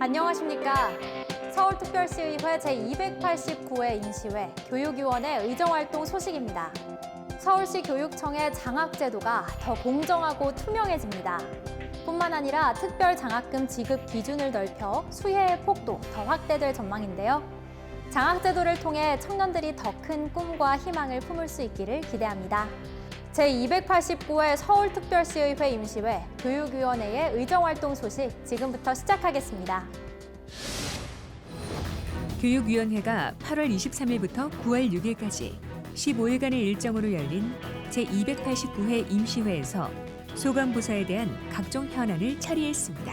안녕하십니까. 서울특별시의회 제289회 임시회 교육위원회 의정활동 소식입니다. 서울시 교육청의 장학제도가 더 공정하고 투명해집니다. 뿐만 아니라 특별 장학금 지급 기준을 넓혀 수혜의 폭도 더 확대될 전망인데요. 장학제도를 통해 청년들이 더 큰 꿈과 희망을 품을 수 있기를 기대합니다. 제289회 서울특별시의회 임시회 교육위원회의 의정활동 소식 지금부터 시작하겠습니다. 교육위원회가 8월 23일부터 9월 6일까지 15일간의 일정으로 열린 제289회 임시회에서 소관부서에 대한 각종 현안을 처리했습니다.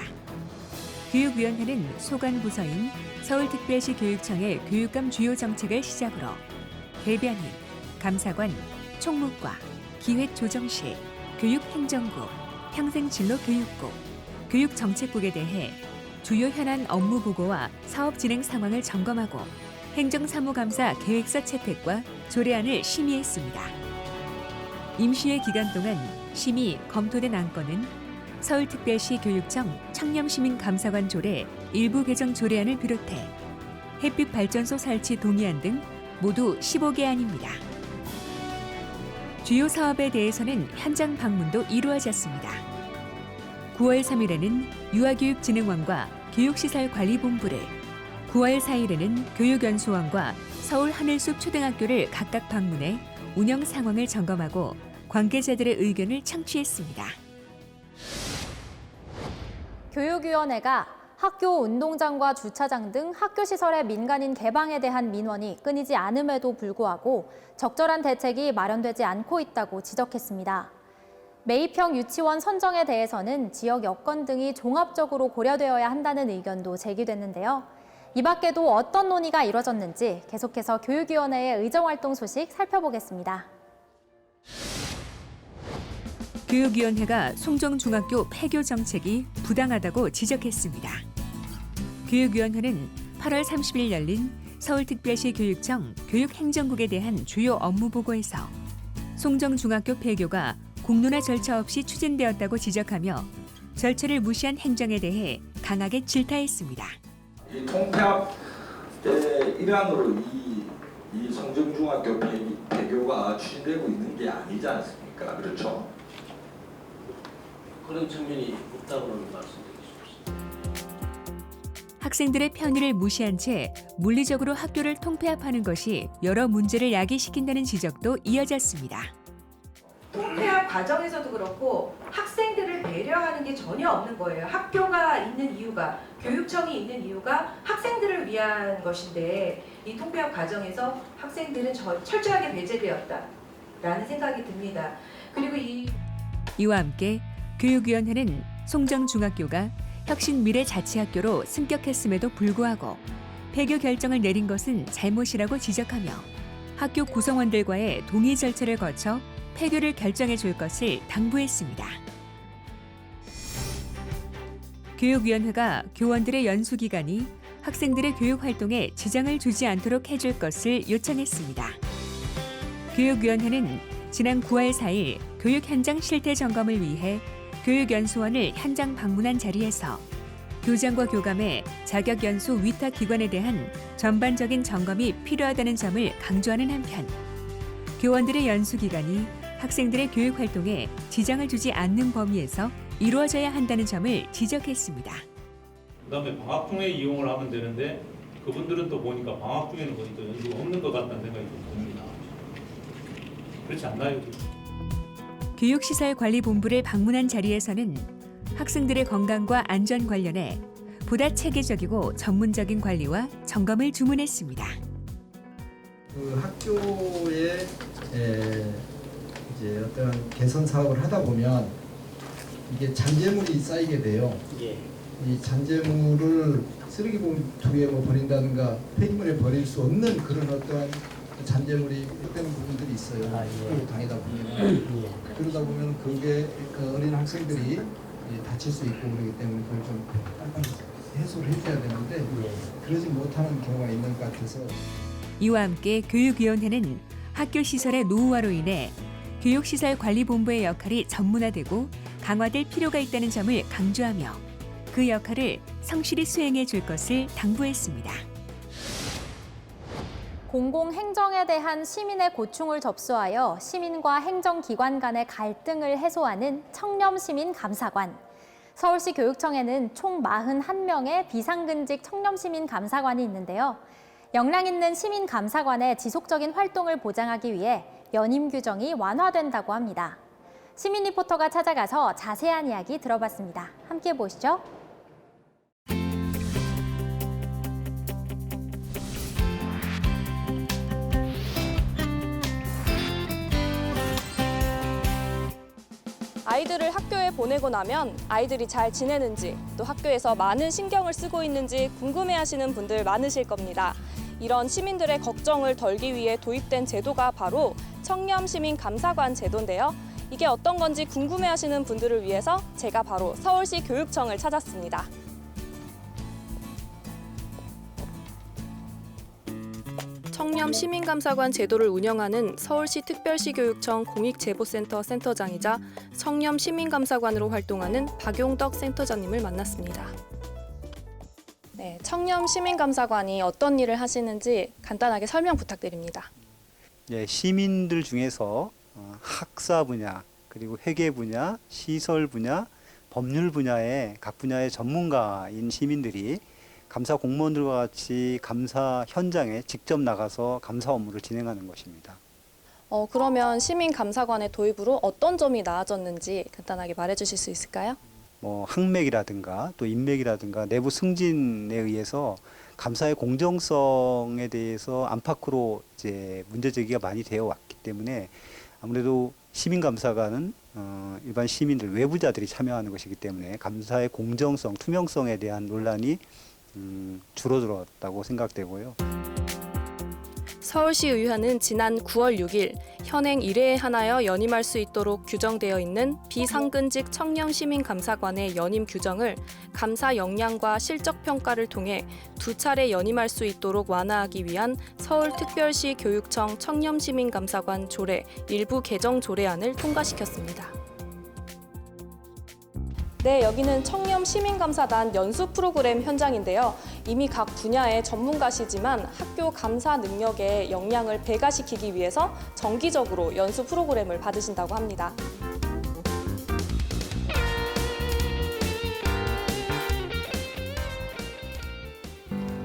교육위원회는 소관부서인 서울특별시 교육청의 교육감 주요 정책을 시작으로 대변인, 감사관, 총무과, 기획조정실, 교육행정국, 평생진로교육국, 교육정책국에 대해 주요 현안 업무 보고와 사업 진행 상황을 점검하고 행정사무감사 계획서 채택과 조례안을 심의했습니다. 임시회 기간 동안 심의 검토된 안건은 서울특별시 교육청 청렴시민감사관 조례 일부 개정 조례안을 비롯해 햇빛 발전소 설치 동의안 등 모두 15개 안입니다. 주요 사업에 대해서는 현장 방문도 이루어졌습니다. 9월 3일에는 유아교육진흥원과 교육시설관리본부를, 9월 4일에는 교육연수원과 서울 하늘숲 초등학교를 각각 방문해 운영 상황을 점검하고 관계자들의 의견을 청취했습니다. 교육위원회가 학교 운동장과 주차장 등 학교 시설의 민간인 개방에 대한 민원이 끊이지 않음에도 불구하고 적절한 대책이 마련되지 않고 있다고 지적했습니다. 매입형 유치원 선정에 대해서는 지역 여건 등이 종합적으로 고려되어야 한다는 의견도 제기됐는데요. 이 밖에도 어떤 논의가 이뤄졌는지 계속해서 교육위원회의 의정활동 소식 살펴보겠습니다. 교육위원회가 송정중학교 폐교 정책이 부당하다고 지적했습니다. 교육위원회는 8월 30일 열린 서울특별시 교육청 교육행정국에 대한 주요 업무 보고에서 송정중학교 폐교가 공론화 절차 없이 추진되었다고 지적하며 절차를 무시한 행정에 대해 강하게 질타했습니다. 이 통폐합 때 일환으로 이, 이 성정중학교 폐, 폐교가 추진되고 있는 게 아니지 않습니까? 그렇죠? 그런 측면이 없다고는 말씀드리고 싶습니다. 학생들의 편의를 무시한 채 물리적으로 학교를 통폐합하는 것이 여러 문제를 야기시킨다는 지적도 이어졌습니다. 통폐합 과정에서도 그렇고 학생들을 배려하는 게 전혀 없는 거예요. 학교가 있는 이유가 교육청이 있는 이유가 학생들을 위한 것인데 이 통폐합 과정에서 학생들은 저- 철저하게 배제되었다라는 생각이 듭니다. 그리고 이 이와 함께 교육위원회는 송정중학교가 혁신 미래 자치학교로 승격했음에도 불구하고 폐교 결정을 내린 것은 잘못이라고 지적하며 학교 구성원들과의 동의 절차를 거쳐 폐교를 결정해 줄 것을 당부했습니다. 교육위원회가 교원들의 연수 기간이 학생들의 교육 활동에 지장을 주지 않도록 해줄 것을 요청했습니다. 교육위원회는 지난 9월 4일 교육 현장 실태 점검을 위해 교육연수원을 현장 방문한 자리에서 교장과 교감의 자격 연수 위탁 기관에 대한 전반적인 점검이 필요하다는 점을 강조하는 한편 교원들의 연수 기간이 학생들의 교육 활동에 지장을 주지 않는 범위에서 이루어져야 한다는 점을 지적했습니다. 그다음에 방학 중에 이용을 하면 되는데 그분들은 또 보니까 방학 중에는 거의 또 연수가 없는 것 같다는 생각이 좀 듭니다. 그렇지 않나요? 교육시설관리본부를 방문한 자리에서는 학생들의 건강과 안전 관련해 보다 체계적이고 전문적인 관리와 점검을 주문했습니다. 그 학교에 에, 이제 어떤 개선 사업을 하다 보면 이게 잔재물이 쌓이게 돼요. 예. 이 잔재물을 쓰레기 봉투에 뭐 버린다든가 폐기물에 버릴 수 없는 그런 어떠한 잔재물이 되는 부분들이 있어요. 아, 예. 학교를 다니다 보면 예. 그러다 보면 그게 그 어린 학생들이 이 다칠 수 있고 그러기 때문에 그걸 좀 빨리 해소를 해줘야 되는데 예. 그러지 못하는 경우가 있는 것 같아서 이와 함께 교육위원회는 학교 시설의 노후화로 인해 교육시설 관리본부의 역할이 전문화되고 강화될 필요가 있다는 점을 강조하며 그 역할을 성실히 수행해 줄 것을 당부했습니다. 공공행정에 대한 시민의 고충을 접수하여 시민과 행정기관 간의 갈등을 해소하는 청렴시민 감사관. 서울시 교육청에는 총 41명의 비상근직 청렴시민 감사관이 있는데요. 역량 있는 시민 감사관의 지속적인 활동을 보장하기 위해 연임 규정이 완화된다고 합니다. 시민 리포터가 찾아가서 자세한 이야기 들어봤습니다. 함께 보시죠. 아이들을 학교에 보내고 나면 아이들이 잘 지내는지 또 학교에서 많은 신경을 쓰고 있는지 궁금해하시는 분들 많으실 겁니다. 이런 시민들의 걱정을 덜기 위해 도입된 제도가 바로 청렴 시민 감사관 제도인데요. 이게 어떤 건지 궁금해하시는 분들을 위해서 제가 바로 서울시 교육청을 찾았습니다. 청렴 시민감사관 제도를 운영하는 서울시 특별시 교육청 공익제보센터 센터장이자 청렴 시민감사관으로 활동하는 박용덕 센터장님을 만났습니다. 네, 청렴 시민감사관이 어떤 일을 하시는지 간단하게 설명 부탁드립니다. 예, 시민들 중에서 어, 학사 분야, 그리고 회계 분야, 시설 분야, 법률 분야의 각 분야의 전문가인 시민들이 감사 공무원들과 같이 감사 현장에 직접 나가서 감사 업무를 진행하는 것입니다. 어, 그러면 시민 감사관의 도입으로 어떤 점이 나아졌는지 간단하게 말해 주실 수 있을까요? 뭐 학맥이라든가 또 인맥이라든가 내부 승진에 의해서 감사의 공정성에 대해서 안팎으로 이제 문제 제기가 많이 되어 왔기 때문에 아무래도 시민 감사관은 어, 일반 시민들 외부자들이 참여하는 것이기 때문에 감사의 공정성, 투명성에 대한 논란이 음, 줄어들었다고 생각되고요. 서울시 의회는 지난 9월 6일 현행 1회에 하나여 연임할 수 있도록 규정되어 있는 비상근직 청년 시민 감사관의 연임 규정을 감사 역량과 실적 평가를 통해 두 차례 연임할 수 있도록 완화하기 위한 서울특별시 교육청 청년 시민 감사관 조례 일부 개정 조례안을 통과시켰습니다. 네, 여기는 청렴 시민감사단 연수 프로그램 현장인데요. 이미 각 분야의 전문가시지만 학교 감사 능력의 역량을 배가시키기 위해서 정기적으로 연수 프로그램을 받으신다고 합니다.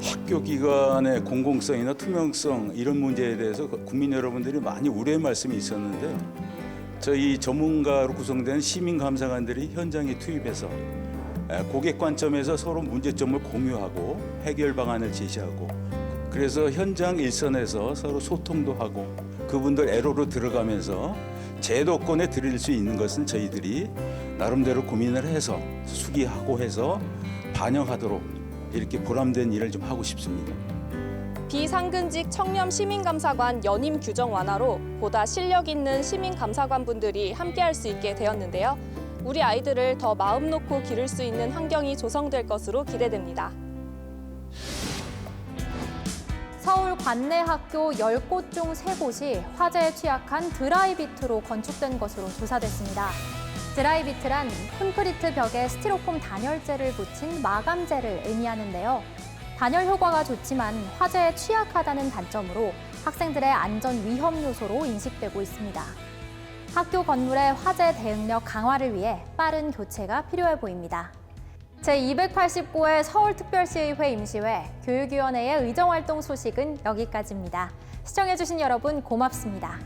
학교 기관의 공공성이나 투명성 이런 문제에 대해서 국민 여러분들이 많이 우려의 말씀이 있었는데 저희 전문가로 구성된 시민 감사관들이 현장에 투입해서 에, 고객 관점에서 서로 문제점을 공유하고 해결 방안을 제시하고 그래서 현장 일선에서 서로 소통도 하고 그분들 애로로 들어가면서 제도권에 드릴 수 있는 것은 저희들이 나름대로 고민을 해서 수기하고 해서 반영하도록 이렇게 보람된 일을 좀 하고 싶습니다. 비상근직 청렴 시민감사관 연임 규정 완화로 보다 실력 있는 시민감사관 분들이 함께할 수 있게 되었는데요. 우리 아이들을 더 마음 놓고 기를 수 있는 환경이 조성될 것으로 기대됩니다. 서울 관내 학교 10곳 중 3곳이 화재에 취약한 드라이비트로 건축된 것으로 조사됐습니다. 드라이비트란 콘크리트 벽에 스티로폼 단열재를 붙인 마감재를 의미하는데요. 단열 효과가 좋지만 화재에 취약하다는 단점으로 학생들의 안전 위험 요소로 인식되고 있습니다. 학교 건물의 화재 대응력 강화를 위해 빠른 교체가 필요해 보입니다. 제289회 서울특별시의회 임시회 교육위원회의 의정활동 소식은 여기까지입니다. 시청해주신 여러분 고맙습니다.